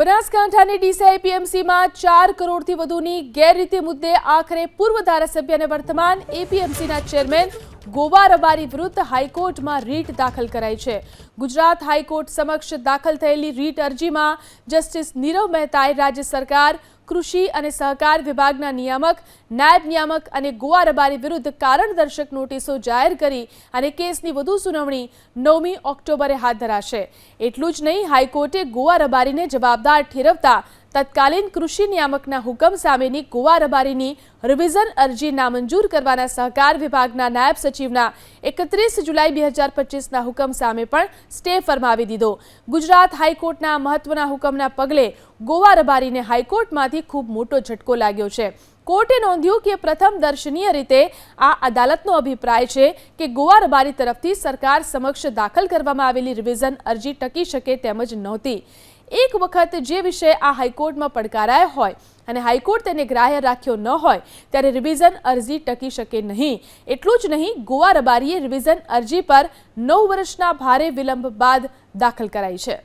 બનાસકાંઠાની ડીસાઈ પીએમસીમાં ચાર કરોડથી વધુની ગેરરીતિ મુદ્દે આખરે પૂર્વ ધારાસભ્ય અને વર્તમાન એપીએમસીના ચેરમેન ગોવા રબારી વિરુદ્ધ હાઈકોર્ટમાં રીટ દાખલ કરાઈ છે. ગુજરાત હાઈકોર્ટ સમક્ષ દાખલ થયેલી રીટ અરજીમાં જસ્ટિસ નીરવ મહેતાએ રાજ્ય સરકાર કૃષિ અને સહકાર વિભાગના નિયામક, નાયબ નિયામક અને ગોવા રબારી વિરુદ્ધ કારણદર્શક નોટિસો જાહેર કરી અને કેસની વધુ સુનાવણી નવમી ઓક્ટોબરે હાથ ધરાશે. એટલું જ નહીં, હાઈકોર્ટે ગોવા રબારીને જવાબદાર ઠેરવતા તત્કાલીન કૃષિ નિયામકના હુકમ સામેની ગોવા રબારીની રિવિઝન અરજી નામંજૂર કરવાના સહકાર વિભાગના નાયબ સચિવના એકત્રીસ જુલાઈ બે હજાર પચીસના હુકમ સામે પણ સ્ટે ફરમાવી દીધો. ગુજરાત હાઈકોર્ટના મહત્વના હુકમના પગલે ગોવા રબારીને હાઈકોર્ટમાંથી ખૂબ મોટો ઝટકો લાગ્યો છે. કોર્ટે નોંધ્યું કે પ્રથમ દર્શનીય રીતે આ અદાલતનો અભિપ્રાય છે કે ગોવા રબારી તરફથી સરકાર સમક્ષ દાખલ કરવામાં આવેલી રિવિઝન અરજી ટકી શકે તેમ જ નહોતી. એક વખત જે વિષય આ હાઈકોર્ટમાં પડકારાયો હોય અને હાઈકોર્ટ તેને ગ્રાહ્ય રાખ્યો ન હોય, ત્યારે રિવિઝન અરજી ટકી શકે નહીં. એટલું જ નહીં, ગોવા રબારીએ રિવિઝન અરજી પર નવ વર્ષના ભારે વિલંબ બાદ દાખલ કરાઈ છે.